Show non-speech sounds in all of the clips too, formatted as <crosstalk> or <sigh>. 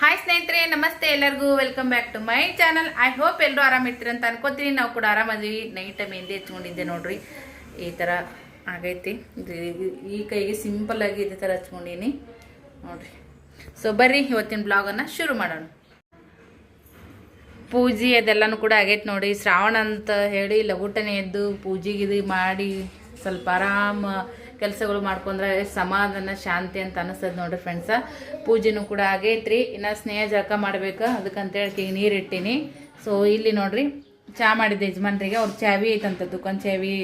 Hi ಸ್ನೇಹಿತರೆ, ನಮಸ್ತೆ ಎಲ್ಲರಿಗೂ. Welcome back to my channel I hope ಎಲ್ಲರೂ ಆರಾಮಿರ್ತೀರಿ ಅಂತ ಅನ್ಕೋತೀನಿ. ನಾವು ಕೂಡ ಆರಾಮದೀವಿ. ನೈಟ್ ಮೆಹಂದಿ ಹಚ್ಕೊಂಡಿದ್ದೆ ನೋಡ್ರಿ. ಈ ಥರ ಆಗೈತಿ. ಈ ಕೈಗೆ ಸಿಂಪಲ್ ಆಗಿ ಇದೇ ಥರ ಹಚ್ಕೊಂಡೀನಿ. ನೋಡ್ರಿ. ಸೊ ಬರ್ರಿ, ಇವತ್ತಿನ ಬ್ಲಾಗನ್ನು ಶುರು ಮಾಡೋಣ. ಪೂಜೆ ಅದೆಲ್ಲನೂ ಕೂಡ ಆಗೈತೆ ನೋಡಿ ಶ್ರಾವಣ ಅಂತ ಹೇಳಿ ಲಘುಟನೆ ಎದ್ದು ಪೂಜೆಗೆ ಇದು ಮಾಡಿ ಸ್ವಲ್ಪ ಆರಾಮ ಕೆಲಸಗಳು ಮಾಡ್ಕೊಂಡ್ರೆ ಸಮಾಧಾನ, ಶಾಂತಿ ಅಂತ ಅನಿಸ್ತದೆ ನೋಡ್ರಿ ಫ್ರೆಂಡ್ಸ ಪೂಜೆನೂ ಕೂಡ ಆಗೈತ್ರಿ ಇನ್ನು ಸ್ನೇಹ ಜಳಕ ಮಾಡ್ಬೇಕು. ಅದಕ್ಕಂತೇಳಿ ನೀರು ಇಟ್ಟೀನಿ. ಸೊ ಇಲ್ಲಿ ನೋಡ್ರಿ, ಚಾ ಮಾಡಿದ್ದೆ ಯಜಮಾನ್ರಿಗೆ ಅವ್ರ ಚಾವಿ ಐತಂತ ದುಕಾನ್ ಚಾವಿ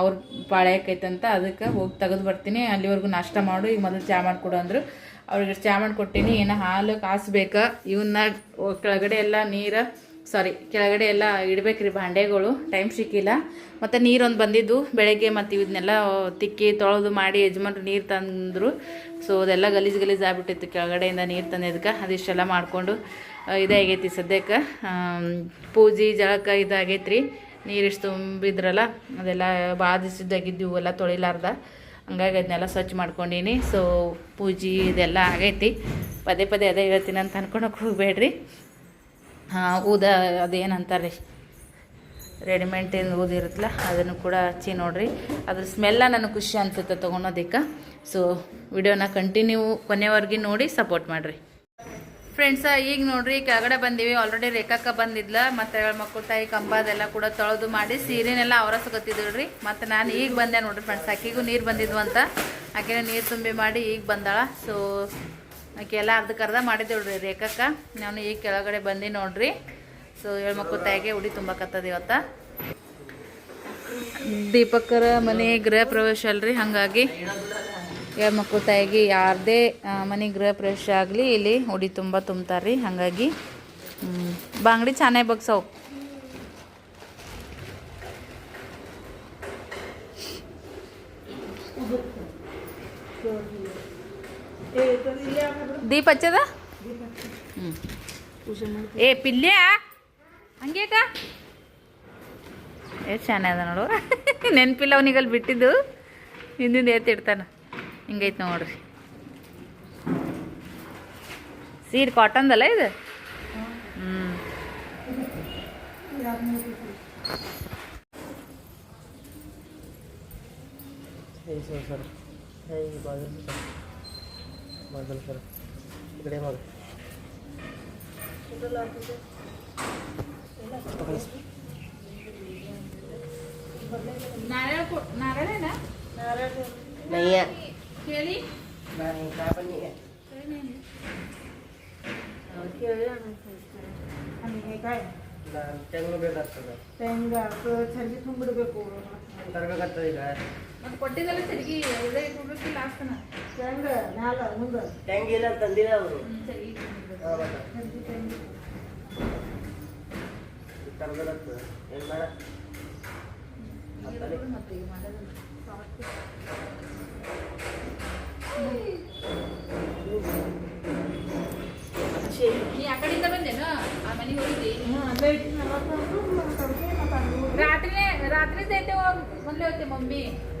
ಅವ್ರ ಪಾಳ್ಯಕ್ಕೈತಂತ ಅದಕ್ಕೆ ಹೋಗಿ ತೆಗೆದು ಬರ್ತೀನಿ. ಅಲ್ಲಿವರೆಗೂ ನಾಷ್ಟ ಮಾಡು. ಈಗ ಮೊದಲು ಚಾ ಮಾಡಿಕೊಡು ಅಂದರು. ಅವ್ರಿಗೆ ಚಾ ಮಾಡಿಕೊಟ್ಟಿನಿ. ಏನೋ ಹಾಲು ಕಾಸ್ಬೇಕು. ಇವನ್ನ ಕೆಳಗಡೆ ಎಲ್ಲ ನೀರು ಸಾರಿ ಕೆಳಗಡೆ ಎಲ್ಲ ಇಡಬೇಕ್ರಿ ಬಾಂಡೆಗಳು ಟೈಮ್ ಸಿಕ್ಕಿಲ್ಲ. ಮತ್ತು ನೀರೊಂದು ಬಂದಿದ್ದು, ಬೆಳಗ್ಗೆ ಮತ್ತು ಇದನ್ನೆಲ್ಲ ತಿಕ್ಕಿ ತೊಳೆದು ಮಾಡಿ ಯಜಮಾನ್ರು ನೀರು ತಂದರು. ಸೊ ಅದೆಲ್ಲ ಗಲೀಜು ಗಲೀಜು ಆಗ್ಬಿಟ್ಟಿತ್ತು ಕೆಳಗಡೆಯಿಂದ ನೀರು ತಂದಿದ್ದಕ್ಕೆ, ಅದಿಷ್ಟೆಲ್ಲ ಮಾಡಿಕೊಂಡು ಇದೇ ಆಗೈತಿ ಸದ್ಯಕ್ಕೆ. ಪೂಜೆ, ಜಳಕ ಇದಾಗೈತ್ರಿ. ನೀರಿಷ್ಟು ತುಂಬಿದ್ರಲ್ಲ, ಅದೆಲ್ಲ ಬಾಧಿಸಿದ್ದಾಗಿದ್ದು ಎಲ್ಲ ತೊಳಿಲಾರ್ದ. ಹಂಗಾಗಿ ಅದನ್ನೆಲ್ಲ ಸ್ವಚ್ಛ ಮಾಡ್ಕೊಂಡೀನಿ. ಸೊ ಪೂಜೆ ಇದೆಲ್ಲ ಆಗೈತಿ. ಪದೇ ಪದೇ ಅದೇ ಹೇಳ್ತೀನಿ ಅಂತ ಅನ್ಕೊಳಕ್ಕೆ ಹೋಗಬೇಡ್ರಿ. ಊದ ಅದೇನಂತಾರೆ? ರೆಡಿಮೇಂಟಿಂದ ಊದ ಇರುತ್ತಲ್ಲ, ಅದನ್ನು ಕೂಡ ಹಚ್ಚಿ ನೋಡ್ರಿ. ಅದ್ರ ಸ್ಮೆಲ್ಲ ನನಗೆ ಖುಷಿ ಅನಿಸುತ್ತೆ ತೊಗೊಳೋದಕ್ಕೆ ಸೊ ವಿಡಿಯೋನ ಕಂಟಿನ್ಯೂ ಕೊನೆವರೆಗೆ ನೋಡಿ ಸಪೋರ್ಟ್ ಮಾಡಿರಿ. ಫ್ರೆಂಡ್ಸ ಈಗ ನೋಡ್ರಿ, ಕೆಳಗಡೆ ಬಂದೀವಿ. ಆಲ್ರೆಡಿ ರೇಖಾಕ ಬಂದಿದ್ಲ, ಮತ್ತು ಮಕ್ಕಳ ತಾಯಿ, ಕಂಬ ಅದೆಲ್ಲ ಕೂಡ ತೊಳೆದು ಮಾಡಿ ಸೀರೆನೆಲ್ಲ ಅವರ ಸಗತ್ತಿದ್ರಿ ಮತ್ತು ನಾನು ಈಗ ಬಂದೆ ನೋಡ್ರಿ ಫ್ರೆಂಡ್ಸ್ ಅಕ್ಕಿಗೂ ನೀರು ಬಂದಿದ್ವು ಅಂತ. ಆಕೆನ ನೀರು ತುಂಬಿ ಮಾಡಿ ಈಗ ಬಂದಾಳ. ಸೊ ಆಕೆ ಎಲ್ಲ ಅರ್ಧಕ್ಕೆ ಅರ್ಧ ಮಾಡಿದ್ದೇವ್ರಿ ರೇಖಕ್ಕ. ನಾನು ಈಗ ಕೆಳಗಡೆ ಬಂದು ನೋಡ್ರಿ. ಸೊ ಏಳು ಮಕ್ಕಳ ತಾಯಿಗೆ ಉಡಿ ತುಂಬಕತ್ತದ ಇವತ್ತ. ದೀಪಕರ ಮನೆ ಗೃಹ ಪ್ರವೇಶ ಅಲ್ರಿ, ಹಾಗಾಗಿ ಹೇಳ್ಮಕ್ಕು ತಾಯಿಗೆ ಯಾರದೇ ಮನೆ ಗೃಹ ಪ್ರವೇಶ ಆಗಲಿ ಇಲ್ಲಿ ಉಡಿ ತುಂಬ ತುಂಬ್ತಾರೆ ರೀ ಹಾಗಾಗಿ. ಬಾಂಗಡಿ ಚೆನ್ನಾಗಿ ಬಗ್ಸವು ದೀಪ ಹಚ್ಚದ? ಹ್ಞೂ ಏ, ಪಿಲ್ಯ? ಹಂಗೇಕ ಏ ಚೆನ್ನಾಗದ ಅದ ನೋಡು. ನೆನಪಿಲ್ಲ ಅವನಿಗಲ್ಲಿ ಬಿಟ್ಟಿದ್ದು. ಹಿಂದಿಂದ ಎತ್ತಿಡ್ತಾನೆ ಹಿಂಗೈತೆ ನೋಡ್ರಿ. ಸೀರೆ ಕಾಟನ್ದಲ್ಲ ಇದು? ಹ್ಞೂ ಸರ್ ಹೇ ಸರ್ हे बादल सर बादल सर इकडे बघ नारळ को- नारळ आहे ना नाही आहे केळी नाही काय पण नाही आहे ತೆಂಗು ಬೇಕಾಗ್ತದೆ ತರಬೇಕಾಗ್ತದೆ ಈಗ ಮತ್ತೆ ಕೊಟ್ಟಿದ್ದಲ್ಲ ಸರಿಗೆ ಒಳ್ಳೆ ಇಟ್ಬಿಡ್ಬೇಕಿಲ್ಲ ಅಷ್ಟನ ಟ್ಯಾಂಕ್ ಇಲ್ಲ ತಂದಿಲ್ಲ ಅವರು. ಸರಿ ತರಬೇಕಾಗ್ತದೆ ಏನು ಮಾಡ ಮತ್ತೆ? ಮಾಡೋದು ನೀ ಆ ಕಡೆಯಿಂದ ಬಂದೇನು? ಆ ಮನೆಗೆ ಹೋಗಿದ್ದಿ? ರಾತ್ರಿನೇ ರಾತ್ರಿ ಐತೆ ಮೊದಲೇ ಹೋಗ್ತೆ ಮಮ್ಮಿ.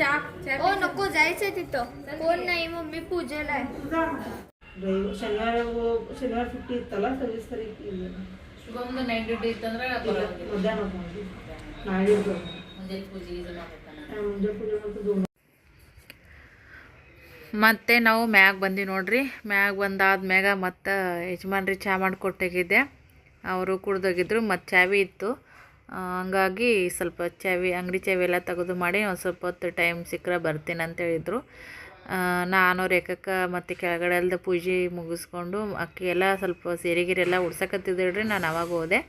ಮತ್ತೆ ಇತ್ತಲ್ಲ ಸರ್ವಿಸ್ ನಾವು ಮ್ಯಾಗ ಬಂದಿ ನೋಡ್ರಿ. ಮ್ಯಾಗ ಬಂದಾದ ಮ್ಯಾಗ ಮತ್ತೆ ಯಜಮಾನ್ರಿ ಚಾ ಮಾಡಿ ಕೊಟ್ಟೋಗಿದ್ದೆ ಅವರು ಕುಡ್ದೋಗಿದ್ರು ಮತ್ತೆ ಚಾವಿ ಇತ್ತು. ಹಂಗಾಗಿ ಸ್ವಲ್ಪ ಚಾವಿ, ಅಂಗಡಿ ಚಾವಿ ಎಲ್ಲ ತೆಗೆದು ಮಾಡಿ ಒಂದು ಸ್ವಲ್ಪ ಹೊತ್ತು ಟೈಮ್ ಸಿಕ್ಕರೆ ಬರ್ತೀನಿ ಅಂತ ಹೇಳಿದರು. ನಾನು ರೇಖಕ್ಕ ಮತ್ತು ಕೆಳಗಡೆ ಅಲ್ಲದೆ ಪೂಜೆ ಮುಗಿಸ್ಕೊಂಡು ಅಕ್ಕಿ ಎಲ್ಲ ಸ್ವಲ್ಪ ಸೀರೆ, ಗೀರೆ ಎಲ್ಲ ಉಡ್ಸಕತ್ತಿದ್ರಿ ನಾನು ಅವಾಗ ಹೋದೆ.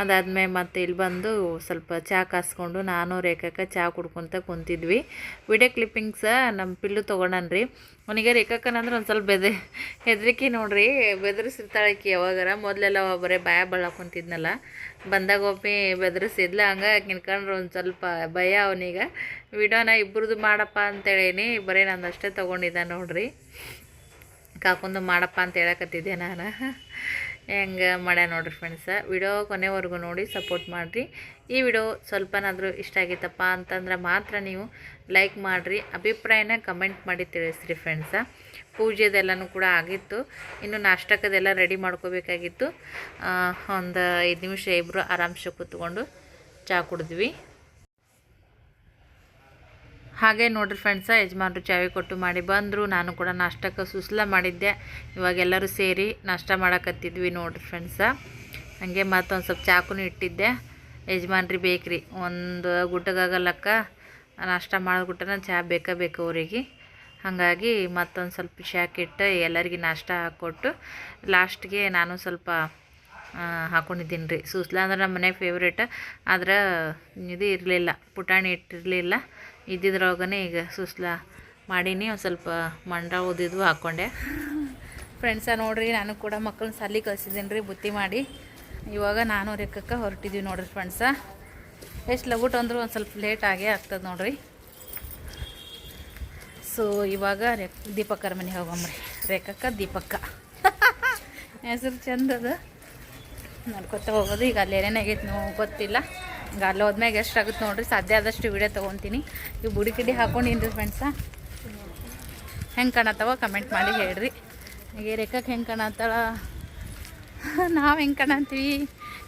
ಅದಾದ್ಮೇಲೆ ಮತ್ತೆ ಇಲ್ಲಿ ಬಂದು ಸ್ವಲ್ಪ ಚಹಾ ಕಾಸ್ಕೊಂಡು ನಾನು ರೇಖಾಕ ಚಹಾ ಕುಡ್ಕೊತ ಕುಂತಿದ್ವಿ. ವಿಡಿಯೋ ಕ್ಲಿಪ್ಪಿಂಗ್ಸ ನಮ್ಮ ಪಿಲ್ಲು ತೊಗೊಂಡನ್ರಿ. ಅವನಿಗೆ ರೇಖಕ್ಕನಂದ್ರೆ ಒಂದು ಸ್ವಲ್ಪ ಬೆದೆ, ಹೆದರಿಕೆ ನೋಡ್ರಿ. ಬೆದರಿಸಿರ್ತಾಳಕಿ ಯಾವಾಗಾರ. ಮೊದಲೆಲ್ಲ ಬರೀ ಭಯ ಬಳ್ಳಾಕೊಂತಿದ್ನಲ್ಲ ಬಂದಾಗ ಒಮ್ಮೆ ಬೆದರಿಸಿದ್ಲ. ಹಂಗೆ ಕಿನ್ಕೊಂಡ್ರೆ ಒಂದು ಸ್ವಲ್ಪ ಭಯ ಅವನಿಗೆ. ವಿಡಿಯೋನ ಇಬ್ಬರದು ಮಾಡಪ್ಪ ಅಂತೇಳೀನಿ. ಬರೀ ನಾನು ಅಷ್ಟೇ ತೊಗೊಂಡಿದ್ದ ನೋಡ್ರಿ. ಕಾಕೊಂದು ಮಾಡಪ್ಪ ಅಂತ ಹೇಳಕತ್ತಿದ್ದೆ ನಾನು. ಹೆಂಗೆ ಮಾಡ್ಯಾ ನೋಡಿರಿ ಫ್ರೆಂಡ್ಸ ವಿಡಿಯೋ ಕೊನೆವರೆಗೂ ನೋಡಿ ಸಪೋರ್ಟ್ ಮಾಡಿರಿ. ಈ ವಿಡಿಯೋ ಸ್ವಲ್ಪನಾದರೂ ಇಷ್ಟ ಆಗಿತ್ತಪ್ಪ ಅಂತಂದ್ರೆ ಮಾತ್ರ ನೀವು ಲೈಕ್ ಮಾಡಿರಿ, ಅಭಿಪ್ರಾಯನ ಕಮೆಂಟ್ ಮಾಡಿ ತಿಳಿಸ್ರಿ ಫ್ರೆಂಡ್ಸ ಪೂಜೆದೆಲ್ಲನೂ ಕೂಡ ಆಗಿತ್ತು. ಇನ್ನು ನಾಷ್ಟಕದೆಲ್ಲ ರೆಡಿ ಮಾಡ್ಕೋಬೇಕಾಗಿತ್ತು. ಒಂದು ಐದು ನಿಮಿಷ ಇಬ್ಬರು ಆರಾಮ್ಸೆ ಕೂತ್ಕೊಂಡು ಚಹಾ ಕುಡಿದ್ವಿ. ಹಾಗೆ ನೋಡ್ರಿ ಫ್ರೆಂಡ್ಸ ಯಜಮಾನ್ರು ಚಾವಿ ಕೊಟ್ಟು ಮಾಡಿ ಬಂದರು. ನಾನು ಕೂಡ ನಾಷ್ಟಕ್ಕೆ ಸುಸ್ಲ ಮಾಡಿದ್ದೆ. ಇವಾಗ ಎಲ್ಲರೂ ಸೇರಿ ನಾಷ್ಟ ಮಾಡಕತ್ತಿದ್ವಿ ನೋಡ್ರಿ ಫ್ರೆಂಡ್ಸ ಹಾಗೆ ಮತ್ತೊಂದು ಸ್ವಲ್ಪ ಚಾಕುನು ಇಟ್ಟಿದ್ದೆ. ಯಜಮಾನ್ರಿ ಬೇಕ್ರಿ, ಒಂದು ಗುಟ್ಟಗಾಗಲ್ಲಕ್ಕ ನಾಷ್ಟ ನಾನು ಚಹಾ ಬೇಕೇ ಬೇಕು ಅವರಿಗೆ ಹಾಗಾಗಿ ಮತ್ತೊಂದು ಸ್ವಲ್ಪ ಶಾಕಿಟ್ಟು ಎಲ್ಲರಿಗೆ ನಾಷ್ಟ ಹಾಕ್ಕೊಟ್ಟು ಲಾಸ್ಟ್ಗೆ ನಾನು ಸ್ವಲ್ಪ ಹಾಕ್ಕೊಂಡಿದ್ದೀನಿ ರೀ ಸೂಸ್ಲ ಅಂದ್ರೆ ನಮ್ಮ ಮನೆ ಫೇವ್ರೇಟ್ ಆದ್ರೆ ಇದು ಇರಲಿಲ್ಲ, ಪುಟಾಣಿ ಇಟ್ಟಿರಲಿಲ್ಲ. ಇದ್ದಿದ್ರೊಳಗನೆ ಈಗ ಸುಸ್ಲ ಮಾಡೀನಿ, ಒಂದು ಸ್ವಲ್ಪ ಮಂಡ ಓದಿದ್ವು ಹಾಕ್ಕೊಂಡೆ ಫ್ರೆಂಡ್ಸ ನೋಡಿರಿ, ನಾನು ಕೂಡ ಮಕ್ಕಳನ್ನ ಸಾಲಿ ಕಳ್ಸಿದ್ದೀನಿ ರೀ ಬುತ್ತಿ ಮಾಡಿ. ಇವಾಗ ನಾನು ರೆಕ್ಕಕ್ಕೆ ಹೊರಟಿದ್ವಿ ನೋಡಿರಿ ಫ್ರೆಂಡ್ಸ ಎಷ್ಟು ಲಗುಟ್ ಅಂದರೂ ಒಂದು ಸ್ವಲ್ಪ ಲೇಟ್ ಆಗೇ ಆಗ್ತದೆ ನೋಡಿರಿ. ಸೊ ಇವಾಗ ರೆಕ್ ದೀಪಕ್ಕರ ಮನೆಗೆ ಹೋಗಮ್ರಿ. ರೇಖಕ್ಕ, ದೀಪಕ್ಕ. <laughs> ಹೆಸರು ಚಂದದ. ನೋಡ್ಕೊತ ಹೋಗೋದು, ಈಗ ಅಲ್ಲಿ ಏನೇನಾಗೈತೆ ನೋವು ಗೊತ್ತಿಲ್ಲ. ಅಲ್ಲಿ ಹೋದ್ಮ್ಯಾಗ ಎಷ್ಟು ಆಗುತ್ತೆ ನೋಡ್ರಿ, ಸಾಧ್ಯ ಆದಷ್ಟು ವಿಡಿಯೋ ತೊಗೊತೀನಿ. ಇವು ಬುಡಿ ಕಿಡಿ ಹಾಕೊಂಡಿನ್ರಿ ಫ್ರೆಂಡ್ಸ ಹೆಂಗೆ ಕಾಣತ್ತವ ಕಮೆಂಟ್ ಮಾಡಿ ಹೇಳ್ರಿ. ಈಗ ರೇಖಕ್ಕೆ ಹೆಂಗೆ ಕಾಣತ್ತಾಳ? ನಾವು ಹೆಂಗೆ ಕಾಣತ್ತೀವಿ?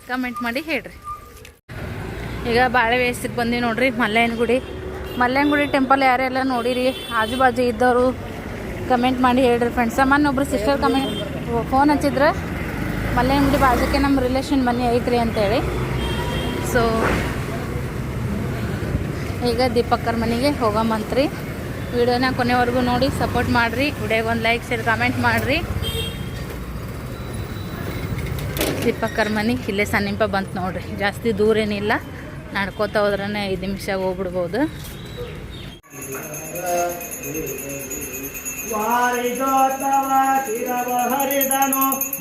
ಕಮೆಂಟ್ ಮಾಡಿ ಹೇಳ್ರಿ. ಈಗ ಬಾಳೆ ವೇಸ್ಟಿಗೆ ಬಂದೀವಿ ನೋಡ್ರಿ ಮಲ್ಲಯ್ಯನ ಗುಡಿ. ಮಲ್ಲಯ್ಯನ ಗುಡಿ ಟೆಂಪಲ್ ಯಾರೆಲ್ಲ ನೋಡಿರಿ? ಆಜು ಬಾಜು ಇದ್ದವರು ಕಮೆಂಟ್ ಮಾಡಿ ಹೇಳ್ರಿ ಫ್ರೆಂಡ್ಸ ಮೊನ್ನೆ ಒಬ್ರು ಸಿಸ್ಟರ್ ಕಮೆಂಟ್ ಫೋನ್ ಹಚ್ಚಿದ್ರೆ? ಮಲ್ಲಯ್ಯನ ಗುಡಿ ಬಾಜುಕ್ಕೆ ನಮ್ಮ ರಿಲೇಷನ್ ಮನೆ ಐತ್ರಿ ಅಂತೇಳಿ. ಸೊ, ಈಗ ದೀಪಕ್ಕರ ಮನೆಗೆ ಹೋಗಮಂತ್ರಿ ವಿಡಿಯೋನ ಕೊನೆವರೆಗೂ ನೋಡಿ ಸಪೋರ್ಟ್ ಮಾಡಿರಿ. ವಿಡಿಯೋಗೆ ಒಂದು ಲೈಕ್ ಶೇರ್ ಕಮೆಂಟ್ ಮಾಡಿರಿ. ದೀಪಕ್ಕರ ಮನೆ ಇಲ್ಲೇ ಸನ್ನಿಂಪ ಬಂತು ನೋಡ್ರಿ. ಜಾಸ್ತಿ ದೂರ ಏನಿಲ್ಲ. ನಡ್ಕೋತ ಹೋದ್ರೇ ಐದು ನಿಮಿಷ ಹೋಗ್ಬಿಡ್ಬೋದು.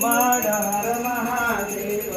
ಮಾಡಹರ ಮಹಾದೇವರೇ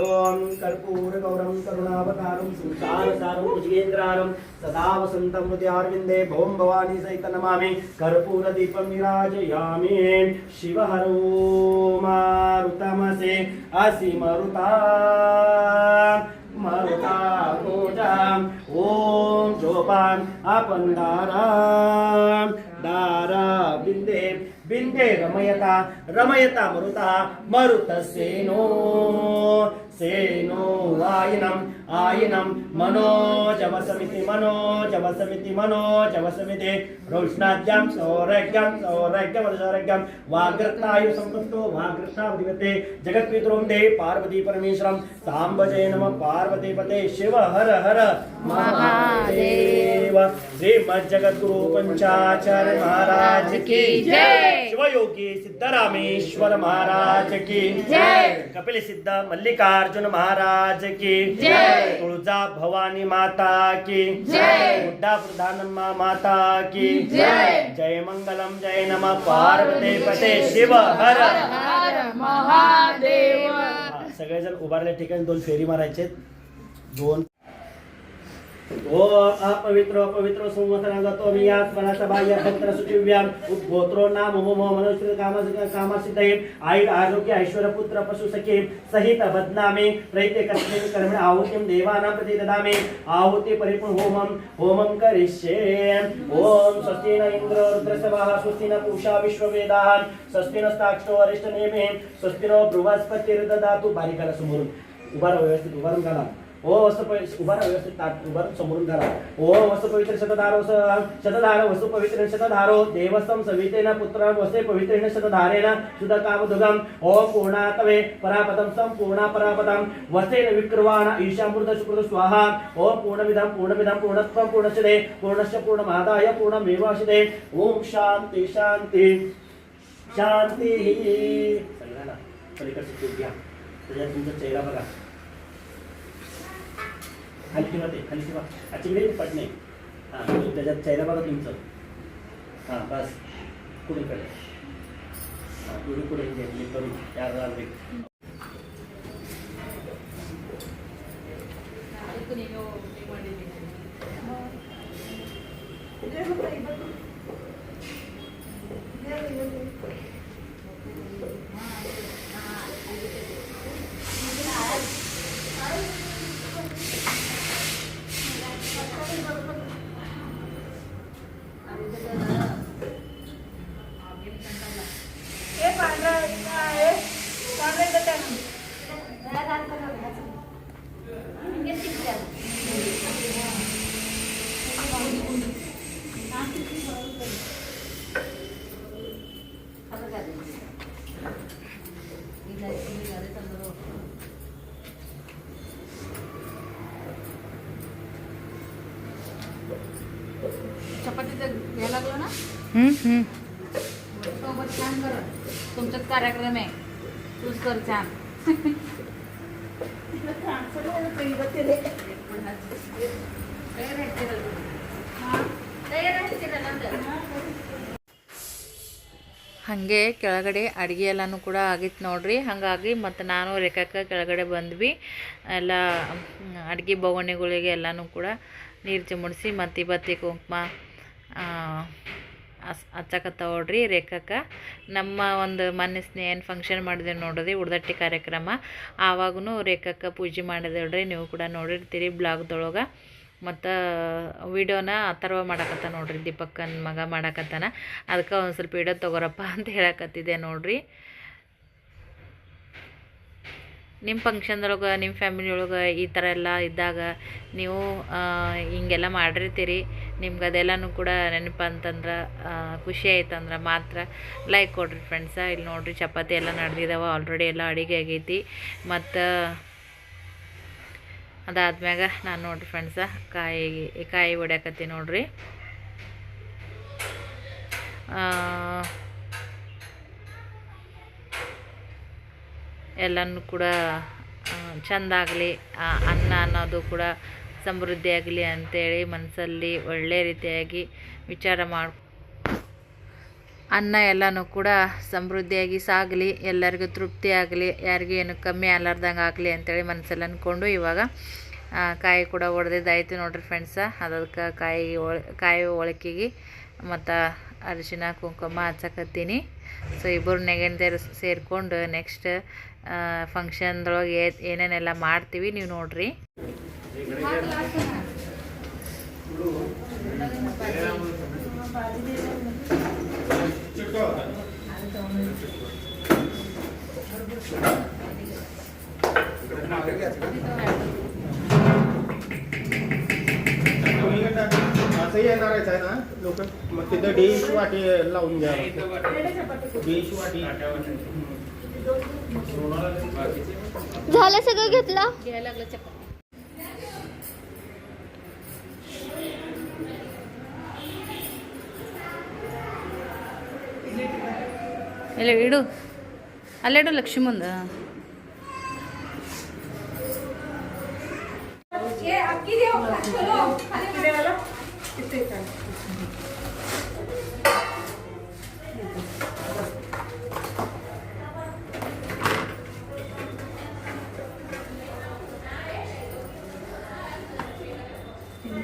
सर्वं कर्पूरगौरं करुणावतारं सुशालसारं कुशेन्द्रारं सदा वसन्तं हृदयारविन्दे भौं भवानी सहित नमामि कर्पूरदीपं विराजयामि शिवहरो मारुतमसे असि मरुता मरुता पूजाम् ॐ जोपान् अपन्दारां दाराबिन्दे విందే రమయత రమయత మరుత మరుత సేనో సేనో వాయినం आयनं मनोजवसमिति मनोजवसमिति मनोजवसमिति। रोष्णाद्यां सौरज्ञं सौरज्ञमधुसौरज्ञं वाग्रत्नायु सम्पृक्तो वाग्रत्नावधिपते जगत्पितरं दे पार्वती परमेश्वरं साम्ब जय नमः पार्वतीपते। शिव हर हर। महादेव। श्रीमज्जगद्गुरु पंचाचार्य महाराज की जय। शिवयोगी सिद्धरामेश्वर महाराज की जय। कपिल सिद्ध मल्लिकार्जुन महाराज की जय। तुळजा भवानी माता की। जय। बुड्ढा प्रधानम्मा माता की। जय। जय मंगलम जय नमः। पार्वती पते शिव हर। महादेव। सगळेजण उभारल्या ठिकाणी दोन फेरी मारायचे दोन ओ अपवित्रो पवित्रो संवत्सरं गतो मियात् वनस बाह्य भक्तर सुचिव्याम उद्गोत्रो नाम होमो मनुष्य काम काम सिद्धये आयुर आरोग्य ऐश्वर्य पुत्र पशु सखे, सहित बदनामे प्रैते कर्तव्य कर्मण आहुतिं देवानां प्रति ददामि, आहुति परिपूर्ण होमं होमं करिष्ये। ओम स्वस्ति न इंद्र रुद्रसवाः स्वस्ति न पूषा विश्ववेदाः स्वस्ति नस्ताक्षो अरिष्टनेमे स्वस्ति नो बृहस्पतिर्ददातु बारीकाला समोरून व्यवस्थित उभारून घाला ओ वस्तू उभा राहा व्यवस्थित उभा समोरून धरा. ओ वस्तू पवित्र शतधारो शतधार वस्तू पवित्र शतधारो. देवस्तम सवितेन पुत्र वसे पवित्रेण शतधारेण शुद्ध कामदुगम ओम पूर्णातवे परापदम सम पूर्णा परापदम वसेन विक्रवाण ईशामृत शुक्र स्वाहा. ओम पूर्णमिदं पूर्णमिदं पूर्णत्वं पूर्णशदे पूर्णस्य पूर्णमादाय पूर्णमेवाशिदे. ओम शांती शांती शांती सगळ्यांना पलीकडची घ्या. त्याच्यात तुमचा चेहरा बघा. खाली ठेवा ते खाली ठेवा. चिंगडी पटणे हां त्याच्यात चेहरा बघा तुमचं. हां बस. कुणीकडे हां कुठे कुठे घेतली करून चार झाले हम्म, हम्म. सोबत छान कर तुमचाच कार्यक्रम आहे तूच कर छान ಹಾಗೆ ಕೆಳಗಡೆ ಅಡುಗೆ ಎಲ್ಲನೂ ಕೂಡ ಆಗಿತ್ತು ನೋಡ್ರಿ ಹಾಗಾಗಿ ಮತ್ತು ನಾನು ರೇಖಾಕ ಕೆಳಗಡೆ ಬಂದ್ವಿ ಎಲ್ಲ ಅಡುಗೆ ಬೊಗಣೆಗಳಿಗೆ ಎಲ್ಲನೂ ಕೂಡ ನೀರು ಚಿಮುಡಿಸಿ ಮತ್ತು ಬತ್ತಿ ಕುಂಕುಮ ಹಸ್ ಹಚ್ಚಕತ್ತಾವ ನೋಡ್ರಿ ರೇಖಾಕ ನಮ್ಮ ಒಂದು ಮೊನ್ನೆ ಏನು ಫಂಕ್ಷನ್ ಮಾಡಿದೆ ನೋಡ್ರಿ ಉಡ್ದಟ್ಟಿ ಕಾರ್ಯಕ್ರಮ. ಆವಾಗೂ ರೇಖಾಕ ಪೂಜೆ ಮಾಡಿದೆ ನೋಡ್ರಿ ನೀವು ಕೂಡ ನೋಡಿರ್ತೀರಿ ಬ್ಲಾಗ್ದೊಳಗೆ. ಮತ್ತು ವಿಡಿಯೋನ ಅಥರ್ವ ಮಾಡಕತ್ತ ನೋಡ್ರಿ ದೀಪಕ್ಕನ ಮಗ ಮಾಡಕತ್ತಾನ. ಅದಕ್ಕೆ ಒಂದು ಸ್ವಲ್ಪ ವಿಡಿಯೋ ತೊಗೊರಪ್ಪ ಅಂತ ಹೇಳಕತ್ತಿದೆ ನೋಡ್ರಿ. ನಿಮ್ಮ ಫಂಕ್ಷನ್ದೊಳಗೆ ನಿಮ್ಮ ಫ್ಯಾಮಿಲಿ ಒಳಗೆ ಈ ಥರ ಎಲ್ಲ ಇದ್ದಾಗ ನೀವು ಹಿಂಗೆಲ್ಲ ಮಾಡಿರ್ತೀರಿ. ನಿಮ್ಗೆ ಅದೆಲ್ಲನೂ ಕೂಡ ನೆನಪು ಅಂತಂದ್ರೆ ಖುಷಿ ಆಯ್ತಂದ್ರೆ ಮಾತ್ರ ಲೈಕ್ ಕೊಡ್ರಿ ಫ್ರೆಂಡ್ಸ ಇಲ್ಲಿ ನೋಡಿರಿ ಚಪಾತಿ ಎಲ್ಲ ನಡೆದಿದ್ದಾವೆ ಆಲ್ರೆಡಿ ಎಲ್ಲ ಅಡುಗೆ ಆಗೈತಿ. ಮತ್ತು ಅದಾದ್ಮ್ಯಾಗ ನಾನು ನೋಡಿರಿ ಫ್ರೆಂಡ್ಸ ಕಾಯಿ ಕಾಯಿ ಹೊಡ್ಯಾಕತ್ತಿ ನೋಡ್ರಿ. ಎಲ್ಲನೂ ಕೂಡ ಚೆಂದಾಗಲಿ ಅನ್ನ ಅನ್ನೋದು ಕೂಡ ಸಮೃದ್ಧಿ ಆಗಲಿ ಅಂತೇಳಿ ಮನಸ್ಸಲ್ಲಿ ಒಳ್ಳೆ ರೀತಿಯಾಗಿ ವಿಚಾರ ಮಾಡಿ, ಅನ್ನ ಎಲ್ಲನೂ ಕೂಡ ಸಮೃದ್ಧಿಯಾಗಿ ಸಾಗಲಿ, ಎಲ್ಲರಿಗೂ ತೃಪ್ತಿ ಆಗಲಿ, ಯಾರಿಗೂ ಏನು ಕಮ್ಮಿ ಆಗ್ಲಾರ್ದಂಗೆ ಆಗಲಿ ಅಂತೇಳಿ ಮನಸ್ಸಲ್ಲಿ ಅಂದ್ಕೊಂಡು ಇವಾಗ ಕಾಯಿ ಕೂಡ ಒಡೆದಿದ್ದಾಯ್ತು ನೋಡ್ರಿ ಫ್ರೆಂಡ್ಸ ಅದಕ್ಕೆ ಕಾಯಿ ಒಳ ಕಾಯಿ ಒಳಕಿಗೆ ಮತ್ತು ಅರಿಶಿನ ಕುಂಕುಮ ಹಚ್ಚಕತ್ತೀನಿ. ಸೊ ಇಬ್ಬರು ನೆಗೆಂದೇರು ಸೇರಿಕೊಂಡು ನೆಕ್ಸ್ಟ್ ಫಂಕ್ಷನ್ದೊಳಗೆ ಏನೇನೆಲ್ಲ ಮಾಡ್ತೀವಿ ನೀವು ನೋಡ್ರಿ. असं येणारच आहे ना लोक मग तिथं डिश वाटी लावून घ्या डिश वाटी झालं सगळं घेतलं घ्यायला लागलं चपाती ಇಲ್ಲ ಇಡು ಅಲ್ಲಿಡು ಲಕ್ಷ್ಮಿ ಮುಂದೆ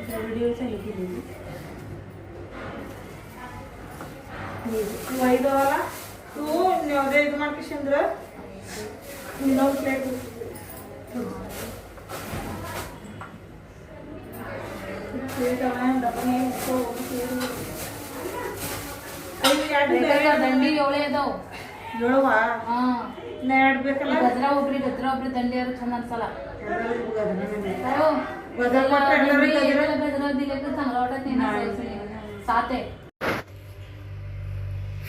व्हिडिओ चालू केलेली वैदवाला तू नवदे मार्केशंद्र नऊ प्लेट ದಂಡಿ ಏಳೇ ಅದಾವು ಹೇಳುವ ಹಾಂ ಇನ್ನ ಎರಡು ಬೇಕಲ್ಲ ಗಜ್ರ ಒಬ್ರಿ ಗಜ್ರ ಒಬ್ರಿ ದಂಡಿಯರು ಚಂದ ಅನ್ಸಲ್ಲ ಎಲ್ಲರಿಗೂ ಗದರನೇ ಬೇಕು. ಅಯ್ಯೋ, ಗಜ್ರ ಕೊಟ್ರೆ ಎಲ್ಲರೂ ಒಬ್ರಿ ಗಜ್ರ. ಎಲ್ಲ ಗಜ್ರ ದಿಲಕ್ಕೆ चांगला वाटत नाही ना ಸಾತೆ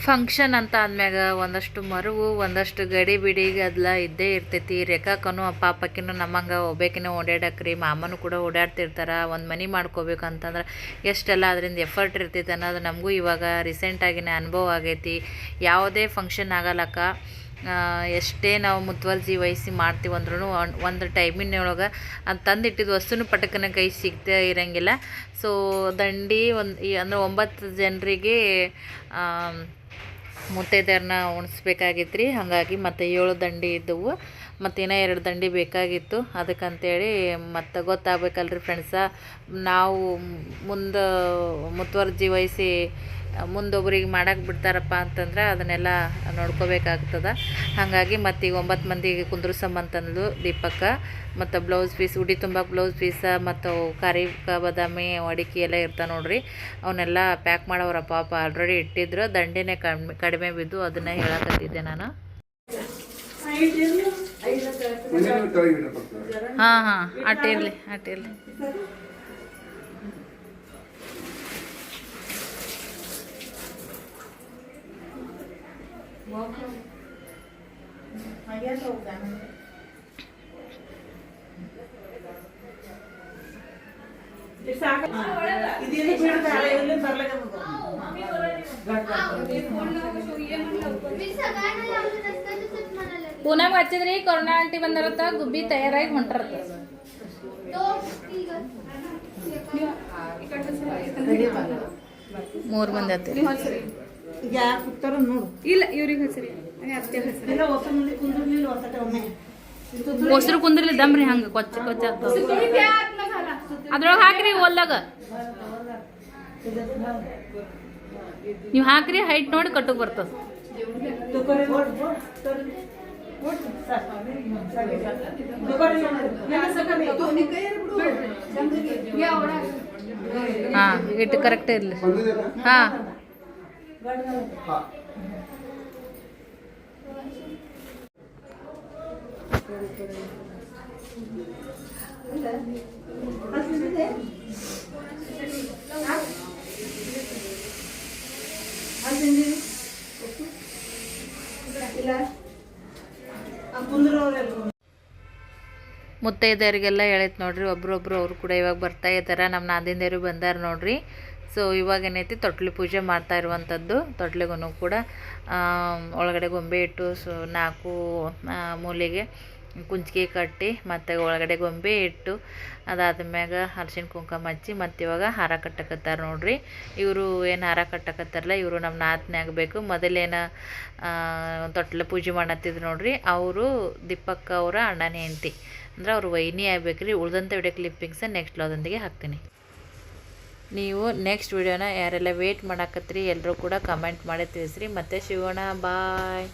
ಫಂಕ್ಷನ್ ಅಂತ ಅಂದಮ್ಯಾಗ ಒಂದಷ್ಟು ಮರುವು, ಒಂದಷ್ಟು ಗಡಿ ಬಿಡಿ ಗದ್ಲ ಇದ್ದೇ ಇರ್ತೈತಿ. ರೇಖಾಕನು ಅಪ್ಪ ಅಪ್ಪಕ್ಕಿನ ನಮ್ಮಂಗೆ ಒಬ್ಬೇಕಿನ ಓಡಾಡಕ್ರಿ, ಮಾಮನು ಕೂಡ ಓಡಾಡ್ತಿರ್ತಾರೆ, ಒಂದು ಮನೆ ಮಾಡ್ಕೋಬೇಕು ಅಂತಂದ್ರೆ ಎಷ್ಟೆಲ್ಲ ಅದರಿಂದ ಎಫರ್ಟ್ ಇರ್ತೈತೆ ಅನ್ನೋದು ನಮಗೂ ಇವಾಗ ರೀಸೆಂಟಾಗಿನ ಅನುಭವ ಆಗೈತಿ. ಯಾವುದೇ ಫಂಕ್ಷನ್ ಆಗಲಕ್ಕ ಎಷ್ಟೇ ನಾವು ಮುತುವರ್ಜಿ ವಹಿಸಿ ಮಾಡ್ತೀವಿ ಅಂದ್ರೂ ಒಂದು ಟೈಮಿನೊಳಗೆ ಅದು ತಂದಿಟ್ಟಿದ್ದು ವಸ್ತುನು ಪಟಕನ ಕೈ ಸಿಗ್ತಾ ಇರೋಂಗಿಲ್ಲ. ಸೊ ದಂಡಿ ಒಂದು ಅಂದ್ರೆ ಒಂಬತ್ತು ಜನರಿಗೆ ಮುತ್ತೈದೆಯರನ್ನ ಉಣಿಸ್ಬೇಕಾಗಿತ್ತು ರೀ ಹಾಗಾಗಿ ಮತ್ತು ಏಳು ದಂಡಿ ಇದ್ದವು. ಮತ್ತು ಇನ್ನೂ ಎರಡು ದಂಡಿ ಬೇಕಾಗಿತ್ತು. ಅದಕ್ಕಂತೇಳಿ ಮತ್ತೆ ಗೊತ್ತಾಗಬೇಕಲ್ರಿ ಫ್ರೆಂಡ್ಸ ನಾವು ಮುಂದೆ ಮುತುವರ್ಜಿ ವಹಿಸಿ ಮುಂದೊಬ್ರಿಗೆ ಮಾಡಕ್ಕೆ ಬಿಡ್ತಾರಪ್ಪ ಅಂತಂದ್ರೆ ಅದನ್ನೆಲ್ಲ ನೋಡ್ಕೋಬೇಕಾಗ್ತದ. ಹಾಗಾಗಿ ಮತ್ತು ಈಗ ಒಂಬತ್ತು ಮಂದಿಗೆ ಕುಂದ್ರಸಮ್ಮಂತಂದು ದೀಪಕ್ಕ. ಮತ್ತು ಬ್ಲೌಸ್ ಪೀಸ್ ಉಡಿ ತುಂಬ ಬ್ಲೌಸ್ ಪೀಸ ಮತ್ತು ಕಾರಿ ಬಾದಾಮಿ ಅಡಿಕೆ ಎಲ್ಲ ಇರ್ತಾವೆ ನೋಡ್ರಿ. ಅವನ್ನೆಲ್ಲ ಪ್ಯಾಕ್ ಮಾಡೋರ ಪಾಪ ಆಲ್ರೆಡಿ ಇಟ್ಟಿದ್ರು. ದಂಡಿನೇ ಕಡಿಮೆ ಕಡಿಮೆ ಬಿದ್ದು ಅದನ್ನೇ ಹೇಳಕತ್ತಿದ್ದೆ ನಾನು. ಹಾಂ ಹಾಂ ಅಟ್ಟಿರಲಿ ಅಟ್ಟಿರಲಿ. Welcome. I ಪೂನಾಗ ಹಚ್ಚಿದ್ರಿ ಕೊರೋನಾ ಆಂಟಿ ಬಂದಿರತ್ತ ಗುಬ್ಬಿ ತಯಾರಾಗಿ ಹೊಂಟರತ್ತ ಮೂರ್ ಬಂದತ್ತೆ ಹತ್ತಿರಿ ಕುಂದ್ರಿ ಕೂತಾರ ನೋಡು. ಇಲ್ಲ ಇವ್ರಿಗೆ ಹಚ್ಚಿರಿ ಅತ್ತೆ ಹೆಸರು. ಇಲ್ಲ ಹೊಸ ಮಂದಿ ಕುಂದ್ರಲಿಲ್ಲ ಹೊಸಟ ಒಮ್ಮೆ. ಮೊಸರು ಕುಂದ್ರಲಿ ದಮ್ರಿ ಹಂಗ ಕೊಚ್ಚ ಕೊಚ್ಚ. ಅದ್ರೊಳಗೆ ಹಾಕ್ರಿ ಹೊಲ್ದಾಗ. ನೀವು ಹಾಕ್ರಿ ಹೈಟ್ ನೋಡಿ ಕಟ್ಟಕ್ ಬರ್ತದ. ಹಾ ಇಟ್ಟು ಕರೆಕ್ಟ್ ಇರ್ಲಿ. ಹಾ. ಮುತ್ತೈದೆಯರಿಗೆಲ್ಲ ಹೇಳೈತೆ ನೋಡ್ರಿ ಒಬ್ರೊಬ್ರು ಅವ್ರು ಕೂಡ ಇವಾಗ ಬರ್ತಾ ಇದ್ದಾರೆ ನಮ್ಮ ನಾದಿಂದೇರು ಬಂದಾರ ನೋಡ್ರಿ. ಸೊ ಇವಾಗ ಏನೈತಿ ತೊಟ್ಲಿ ಪೂಜೆ ಮಾಡ್ತಾ ಇರುವಂಥದ್ದು. ತೊಟ್ಲಿಗೂ ಕೂಡ ಒಳಗಡೆ ಗೊಂಬೆ ಇಟ್ಟು, ಸೊ, ನಾಲ್ಕು ಮೂಲೆಗೆ ಕುಂಚಿಗೆ ಕಟ್ಟಿ, ಮತ್ತು ಒಳಗಡೆ ಗೊಂಬೆ ಇಟ್ಟು, ಅದಾದ ಮ್ಯಾಗ ಅರ್ಶಿನ ಕುಂಕುಮ ಹಚ್ಚಿ, ಮತ್ತು ಇವಾಗ ಹಾರ ಕಟ್ಟಕತ್ತಾರೆ ನೋಡ್ರಿ. ಇವರು ಏನು ಹಾರ ಕಟ್ಟಕತ್ತಾರಲ್ಲ, ಇವರು ನಮ್ಮ ನಾತನೇ ಆಗಬೇಕು ಮೊದಲೇನು ತೊಟ್ಲ ಪೂಜೆ ಮಾಡತ್ತಿದ್ರು ನೋಡ್ರಿ. ಅವರು ದೀಪಕ್ಕ ಅವರ ಅಣ್ಣನ ಹೆಂಡತಿ. ಅಂದ್ರೆ ಅವ್ರು ವೈನಿ ಆಗ್ಬೇಕ್ರಿ. ಉಳ್ದಂಥ ವಿಡಿಯೋ ಕ್ಲಿಪ್ಪಿಂಗ್ಸ ನೆಕ್ಸ್ಟ್ ಲಾದೊಂದಿಗೆ ಹಾಕ್ತೀನಿ. ನೀವು ನೆಕ್ಸ್ಟ್ ವಿಡಿಯೋನ ಯಾರೆಲ್ಲ ವೇಟ್ ಮಾಡಾಕತ್ರಿ ಎಲ್ಲರೂ ಕೂಡ ಕಮೆಂಟ್ ಮಾಡಿ ತಿಳಿಸ್ರಿ. ಮತ್ತೆ ಸಿಗೋಣ. ಬಾಯ್